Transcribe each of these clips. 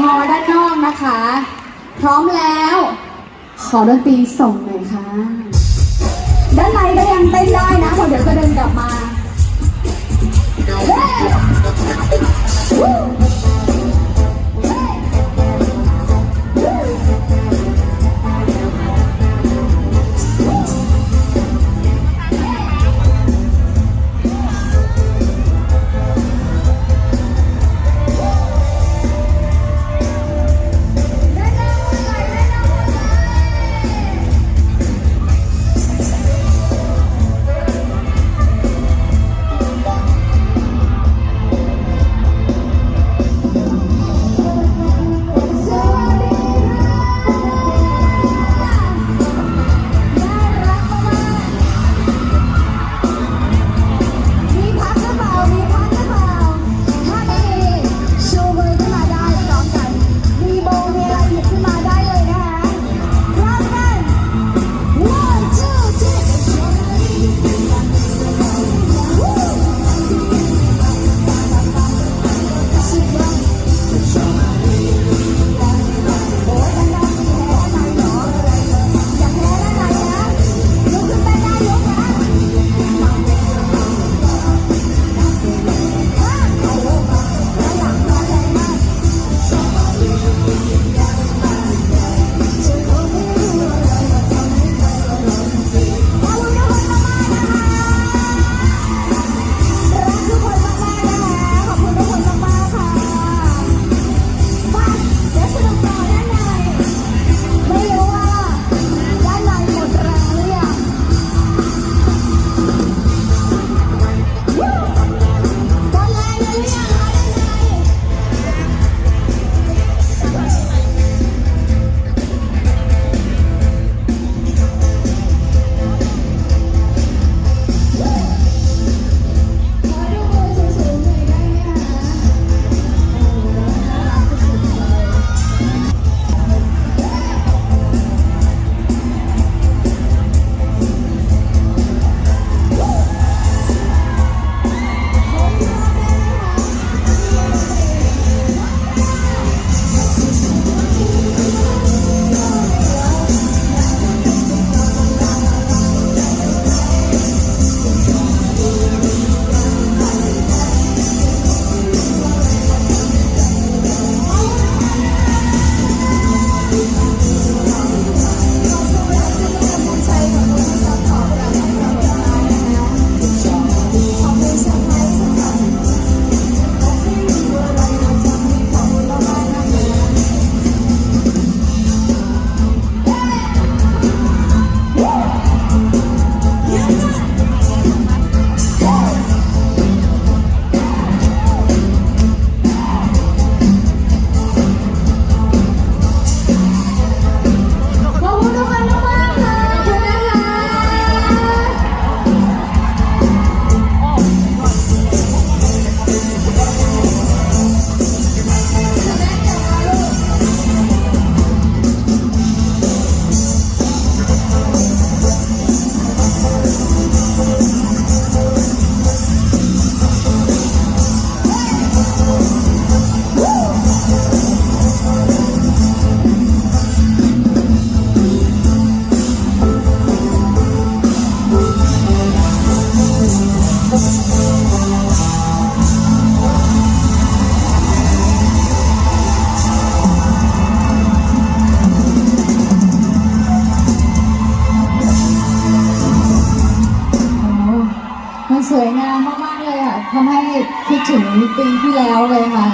ฮอด้านนอกนะคะ พร้อมแล้ว ขอดนตรีส่งหน่อยค่ะ ด้านในก็ยังเต้นได้นะเพราะเดี๋ยวก็เดินกลับมาเฮ้ ถึงปีที่แล้วเลยค่ะ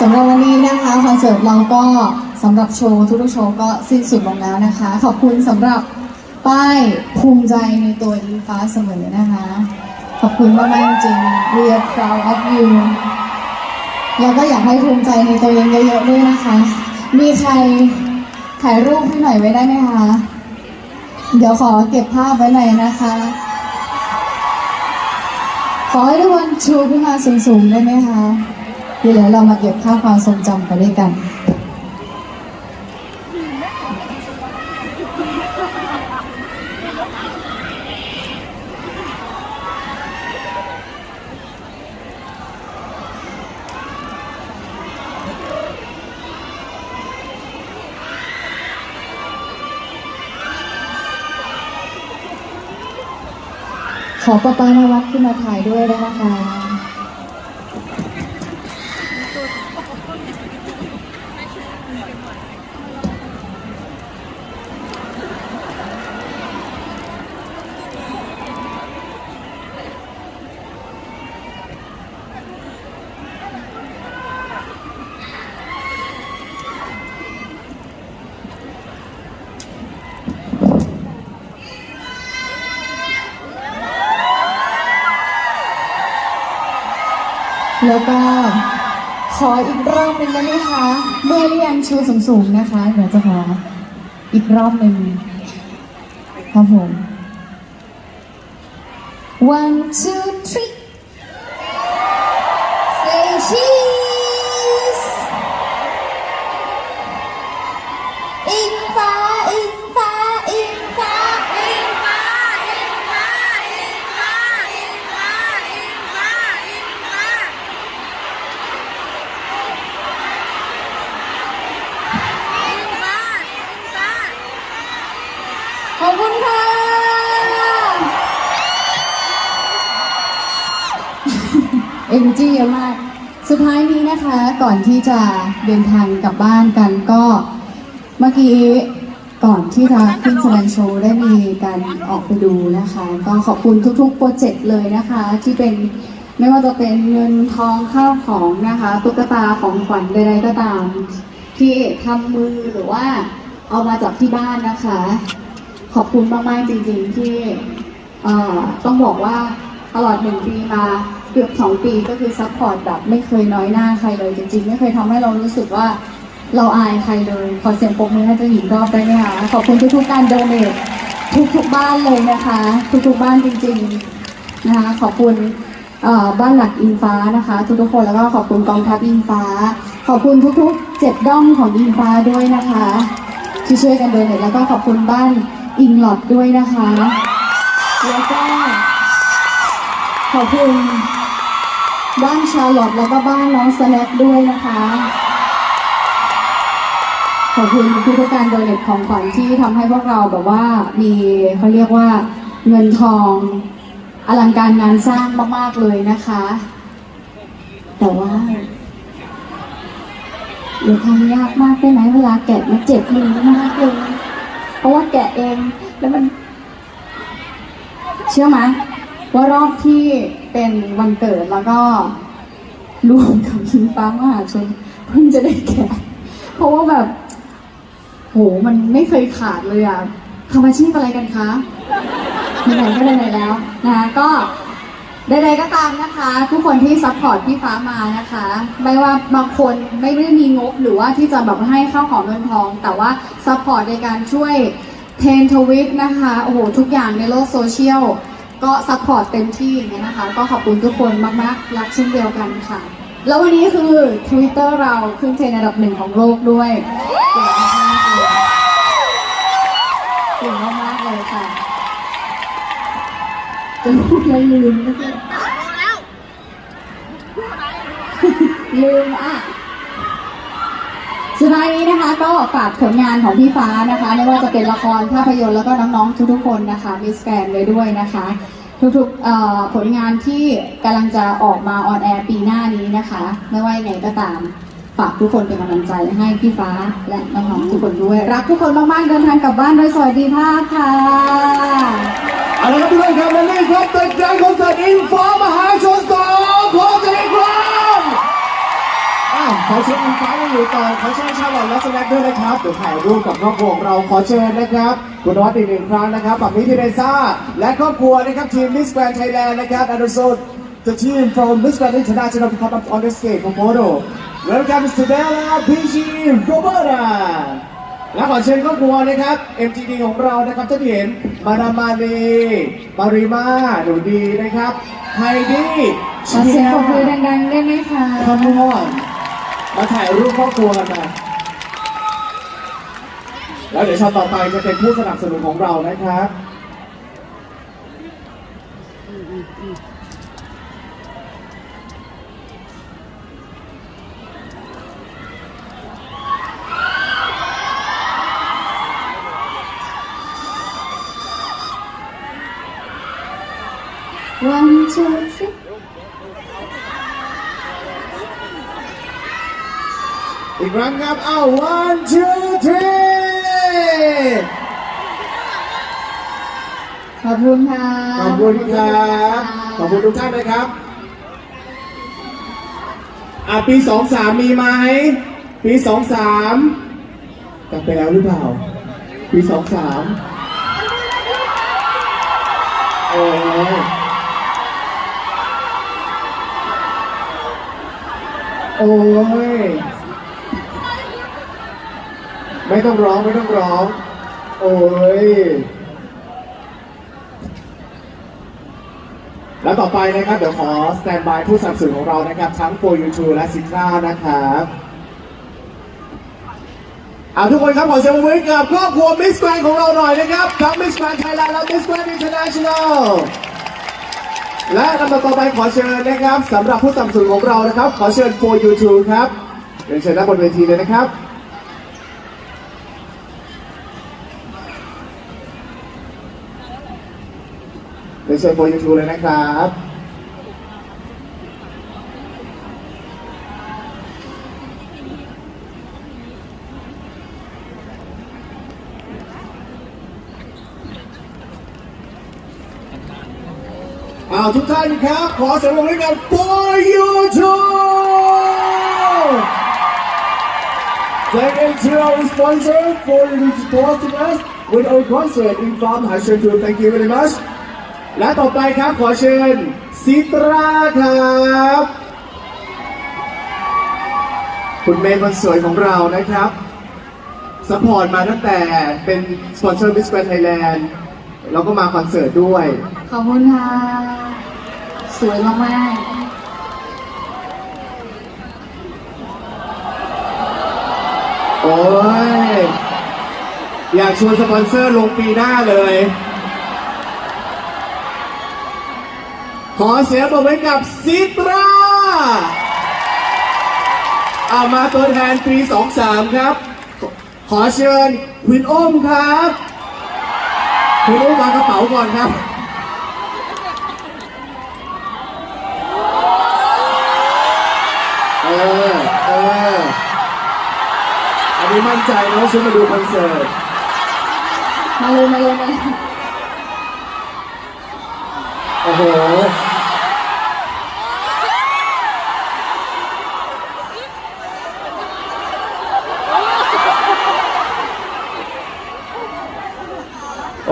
สำหรับวันนี้นะคะคอนเสิร์ตเราก็สำหรับโชว์ทุกๆโชว์ก็สิ้นสุดลงแล้วนะคะ ขอบคุณสำหรับป้ายภูมิใจในตัวอิงฟ้าเสมอนะคะ ขอบคุณมากๆจริง We are proud of you แล้วก็อยากให้ภูมิใจในตัวเองเยอะๆด้วยนะคะ มีใครถ่ายรูปให้หน่อยไว้ได้ไหมคะ เดี๋ยวขอเก็บภาพไว้หน่อยนะคะ ขอให้ทุกคนชูขึ้นมาสูงๆได้ไหมคะเดี๋ยวเรามาเก็บภาพความทรงจำไปด้วยกัน ขอป้าป้านวัดขึ้นมาถ่ายด้วยได้นะคะ แล้วก็ขออีกรอบหนึ่งได้ไหมคะเมื่อเรียงชูสูงๆนะคะเดี๋ยวจะขออีกรอบหนึ่งครับผม one two นะคะก่อนที่จะเดินทางกลับบ้านกันก็เมื่อกี้ก่อนที่จะขึ้นแสดงโชว์ได้มีการออกไปดูนะคะ ก็ขอบคุณทุกๆโปรเจกต์เลยนะคะ ที่เป็นไม่ว่าจะเป็นเงินทองข้าวของนะคะตุ๊กตาของขวัญใดๆก็ตาม ที่ทำมือหรือว่าเอามาจากที่บ้านนะคะ ขอบคุณมากๆจริงๆที่ต้องบอกว่าตลอดหนึ่งปีมา เกือบสองปีก็คือซัพพอร์ตแบบไม่เคยน้อยหน้าใครเลยจริงๆ ไม่เคยทำให้เรารู้สึกว่าเราอายใครเลย ขอเสียงปรบมือให้เจ้าหญิงรอบได้ไหมคะขอบคุณทุกๆการโดเนททุกๆบ้านเลยนะคะ ทุกๆบ้านจริงๆนะคะขอบคุณบ้านหลักอิงฟ้านะคะ ทุกๆคนแล้วก็ขอบคุณกองทัพอิงฟ้า ขอบคุณทุกๆเจ็ดด้อมของอิงฟ้าด้วยนะคะ ที่ช่วยกันโดเนทแล้วก็ขอบคุณบ้านอิงหลอดด้วยนะคะแล้วก็ขอบคุณ บ้านชาลอตแล้วก็บ้านน้องสแน็คด้วยนะคะ ขอบคุณทุกการโดเนทของขวัญที่ทำให้พวกเราแบบว่ามีเขาเรียกว่าเงินทองอลังการงานสร้างมาก ๆ เลยนะคะ แต่ว่าเดี๋ยวทำยากมากได้ไหมเวลาแกะมันเจ็บมือมากเลยเพราะว่าแกะเองแล้วมัน เชื่อไหมว่ารอบที่ เป็นวันเกิดแล้วก็รวมกับคิงฟ้ามหาชนเพิ่งจะได้แกะเพราะว่าแบบ โหมันไม่เคยขาดเลยอะทำอาชีพอะไรกันคะไหนๆก็ไหนๆแล้วนะก็ใดๆก็ตามนะคะ ทุกคนที่ซัพพอร์ตพี่ฟ้ามานะคะ ไม่ว่าบางคนไม่ได้มีงบหรือว่าที่จะแบบให้ข้าวของเงินทอง แต่ว่าซัพพอร์ตในการช่วยเทรนทวิตนะคะ โอ้โห ทุกอย่างในโลกโซเชียล ก็ซัพพอร์ตเต็มที่อย่างเงี้ยนะคะ ก็ขอบคุณทุกคนมากๆ รักเช่นเดียวกันค่ะ แล้ววันนี้คือ Twitter เราขึ้นเทรนด์อันดับหนึ่งของโลกด้วยเก่งมากๆเลยเก่งมากๆเลยค่ะจะพูดอะไรลืมเมื่อกี้แล้วลืมอะ สุดท้ายนี้นะคะ ก็ฝากผลงานของพี่ฟ้านะคะไม่ว่าจะเป็นละครภาพยนตร์แล้วก็น้องๆทุกๆคนนะคะมิสแกนเลยด้วยนะคะ ทุกๆผลงานที่กำลังจะออกมาออนแอร์ปีหน้านี้นะคะ ไม่ว่ายังไงก็ตามฝากทุกคนเป็นกำลังใจให้พี่ฟ้าและน้องๆทุกคนด้วย รักทุกคนมากๆเดินทางกลับบ้านโดยสวัสดีภาพค่ะเอาละครับทุกท่านครับและนี่ครับเป็นการคอนเสิร์ตอิงฟ้ามหาชนสองขอเสียงกรั้งอะ ขอเชิญอิงฟ้ายังอยู่ต่อขอเชิญชาลอตและสแน็คด้วยนะครับเดี๋ยวถ่ายรูปกับครอบครัวของเราขอเชิญนะครับคุณนวัดอีกหนึ่งครั้งนะครับฝั่งนี้พี่เรซ่าและครอบครัวนะครับทีม Miss Grand Thailand นะครับ and also the team from Miss Grand International to come up on the stage for photo welcome Stella PG Roberta และขอเชิญครอบครัวนะครับ MTD ของเรานะครับท่านที่เห็นมาดามมาลีมาริมาหนูดีนะครับไฮดี้ขอเสียงปรบมือดังๆได้ไหมคะขมอน มาถ่ายรูปครอบครัวกันมาแล้วเดี๋ยวช็อตต่อไปจะเป็นผู้สนับสนุนของเรานะครับ two three อีกครั้งครับอ้าว one two three ขอบคุณค่ะ ขอบคุณครับ ขอบคุณทุกท่านนะครับ อะปีสองสามมีไหม ปีสองสามกลับไปแล้วหรือเปล่า ปีสองสามโอ้ยโอ้ย ไม่ต้องร้องไม่ต้องร้อง โอ้ย แล้วต่อไปนะครับ เดี๋ยวขอสแตนบายผู้สนับสนุนของเรานะครับ ทั้ง for YouTube และ Citra นะครับเอาทุกคนครับขอเสียงปรบมือให้กับครอบครัว Miss Grand ของเราหน่อยนะครับทั้ง Miss Grand Thailand และ Miss Grand International และลำดับต่อไปขอเชิญนะครับสำหรับผู้สนับสนุนของเรานะครับ ขอเชิญ for YouTube ครับเรียนเชิญด้านบนเวทีเลยนะครับ เรียนเชิญ for YouTube เลยนะครับเอาทุกท่านครับ ขอเสียงปรบมือให้กับ for YouTube Thank you to our sponsor for supporting us with our concert in Farm Hai Shen Tour. Thank you very much. และต่อไปครับขอเชิญซิตราครับ คุณเมย์คนสวยของเรานะครับสปอร์ตมาตั้งแต่เป็นสปอนเซอร์ Miss Grand Thailand แล้วก็มาคอนเสิร์ตด้วย ขอบคุณค่ะ สวยมากโอ้ย อยากชวนสปอนเซอร์ลงปีหน้าเลย ขอเสียงปรบมือให้กับซิตราเอามาตัวแทนปี23 ครับ ขอเชิญคุณอ้มครับคุณอ้มวางกระเป๋าก่อนครับเออเอออันนี้มั่นใจนะว่าฉันมาดูคอนเสิร์ตๆมาเลยมาเลยมาเลยโอ้โห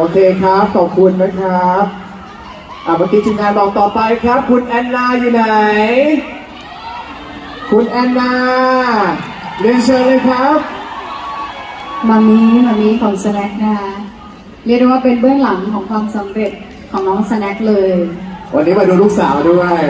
โอเคครับ ขอบคุณนะครับอ่าเมื่อกี้ทีมงานบอกต่อไปครับ คุณแอนนาอยู่ไหน คุณแอนนาเรียนเชิญเลยครับมามีมามีของสแน็คนะคะเรียกได้ว่าเป็นเบื้องหลังของความสำเร็จของน้องสแน็คเลย วันนี้มาดูลูกสาวด้วย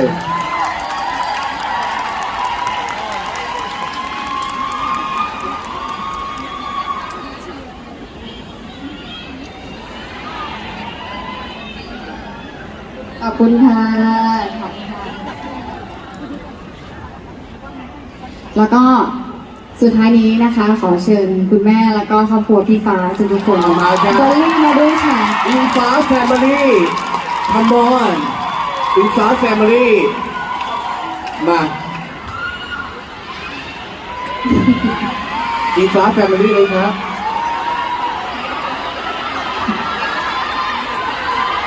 คุณค่ะขอบคุณค่ะ แล้วก็สุดท้ายนี้นะคะ ขอเชิญคุณแม่แล้วก็ครอบครัวพี่ฟ้าทุกๆคนเอามาครับดอลลี่มาด้วยค่ะ อินฟ้าแฟมิลี่ come on อินฟ้าแฟมิลี่มาอินฟ้าแฟมิลี่เลยครับ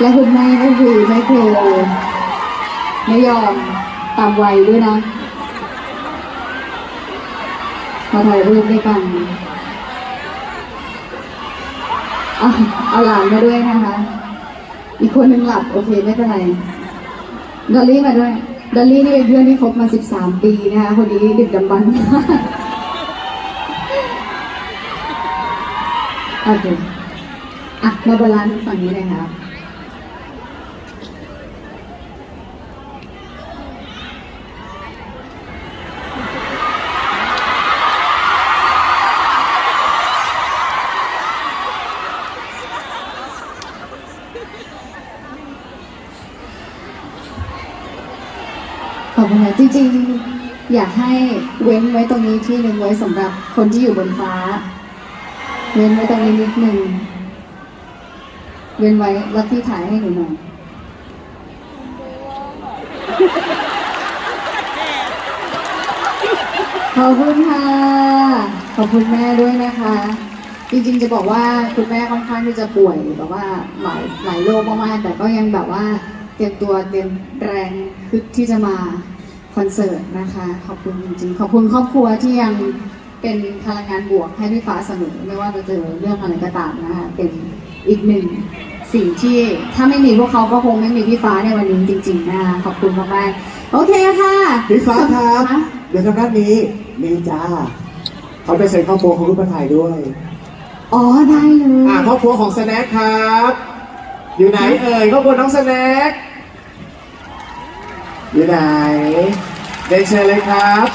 และคุณแม่ก็คือไม่โครไม่ยอมตามวัยด้วยนะ มาถ่ายรูปด้วยกันเอาเอาหลานมาด้วยนะคะ อีกคนหนึ่งหลับ โอเคไม่เป็นไรดอลลี่มาด้วยดอลลี่นี่เป็นเพื่อนที่คบมา 13 ปีนะคะ คนนี้ดึกดำบรรพ์โอเคอะมาบาลานซ์ฝั่งนี้เลยค่ะ ข อบคุณค่ะจริงๆ อยากให้เว้นไว้ตรงนี้ที่หนึ่งไว้สำหรับคนที่อยู่บนฟ้า เว้นไว้ตรงนี้นิดหนึ่งเว้นไว้แล้วพี่ถ่ายให้หนูหน่อยขอบคุณค่ะ ขอบคุณแม่ด้วยนะคะ จริงๆจะบอกว่าคุณแม่ค่อนข้างที่จะป่วยแบบว่าหลายหลายโรคมากๆแต่ก็ยังแบบว่าเตรียมตัวเตรียมแรงคึกที่จะมา คอนเสิร์ตนะคะ ขอบคุณจริงๆ ขอบคุณครอบครัวที่ยังเป็นพลังงานบวกให้พี่ฟ้าเสมอไม่ว่าจะเจอเรื่องอะไรก็ตามนะคะเป็นอีกหนึ่งสิ่งที่ถ้าไม่มีพวกเขาก็คงไม่มีพี่ฟ้าในวันนี้จริง ๆ นะคะขอบคุณมากๆโอเคค่ะพี่ฟ้าครับฮะเดี๋ยวทางด้านนี้มีจ้าเขาไปเชิญครอบครัวของคุณประไทยด้วย อ๋อได้เลยอ่าครอบครัวของสแน็คครับ อยู่ไหนเอ่ยครอบครัวน้องสแน็ค อยู่ไหนเดินเชิญเลยครับ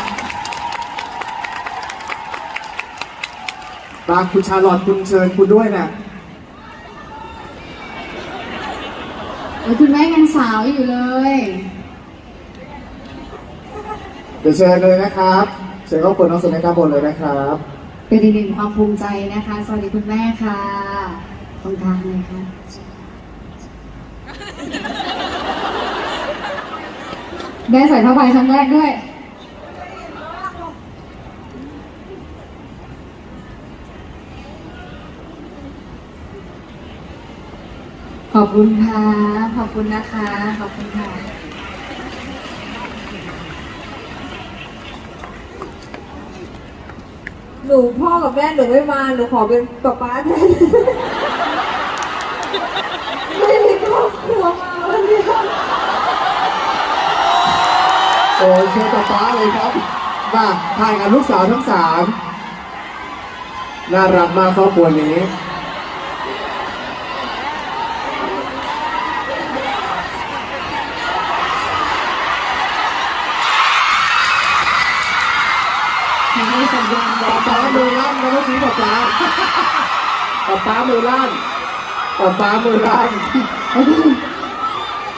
มาคุณชาลอตคุณเชิญคุณด้วยนะเออคุณแม่ยังสาวอยู่เลยเดี๋ยวเชิญเลยนะครับเชิญครอบครัวน้องสแน็คด้านบนเลยนะครับ เป็นอีกหนึ่งความภูมิใจนะคะ สวัสดีคุณแม่ค่ะตรงกลางเลยค่ะ แม่ใส่ผ้าใบครั้งแรกด้วย ขอบคุณค่ะ ขอบคุณนะคะ ขอบคุณค่ะ หนูพ่อกับแม่หนูไม่มา หนูขอเป็นป๊าป๊าแทน ไม่มีครอบครัวมาวันนี้ โอ้ยเชิญต่อฟ้าเลยครับ มาถ่ายกับลูกสาวทั้งสามน่ารักมากครอบครัวนี้ให้สัญญาณบอป๊ากป๊ามือลั่นนะเมื่อกี้ป๊าป๊าป๊าป๊ามือลั่นป๊าป๊ามือลั่น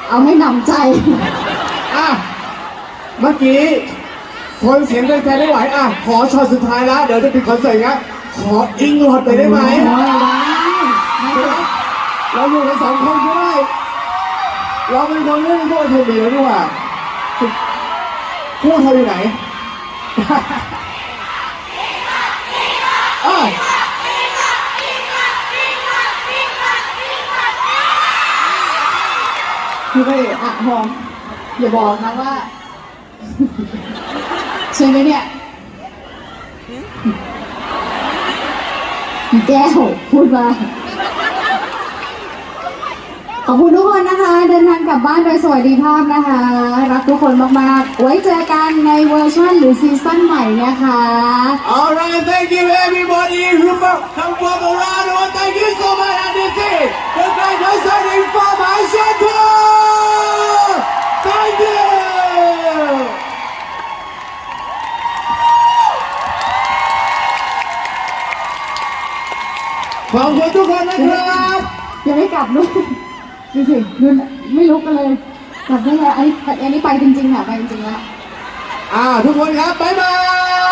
เอาให้หนำใจ อะ เมื่อกี้ทนเสียงแฟนๆไม่ไหวอะขอช็อตสุดท้ายแล้วเดี๋ยวจะปิดคอนเสิร์ตนะขออิงหลอดไปได้ไหมเราอยู่กันสองคนก็ได้เราเป็นคนเล่นพวกเธอมีแล้วดีกว่าพวกเธออยู่ไหนอ้าวคือไปอะหอมอย่าบอกนะว่า ใช่ไหมเนี่ยพี่แก้วพูดมาขอบคุณทุกคนนะคะ เดินทางกลับบ้านโดยสวัสดิภาพนะคะ รักทุกคนมาก ๆ ไว้เจอกันในเวอร์ชันหรือซีซั่นใหม่นะคะ Alright thank you everybody who from come from around the world thank you so much and this is the great concerting for my center ขอบคุณทุกคนนะครับยังไม่กลับด้วยดูสิดูไม่ลุกกันเลยกลับได้แล้วอันนี้อันนี้ไปจริงๆค่ะไปจริงๆแล้ว อ่าทุกคนครับ บ๊ายบาย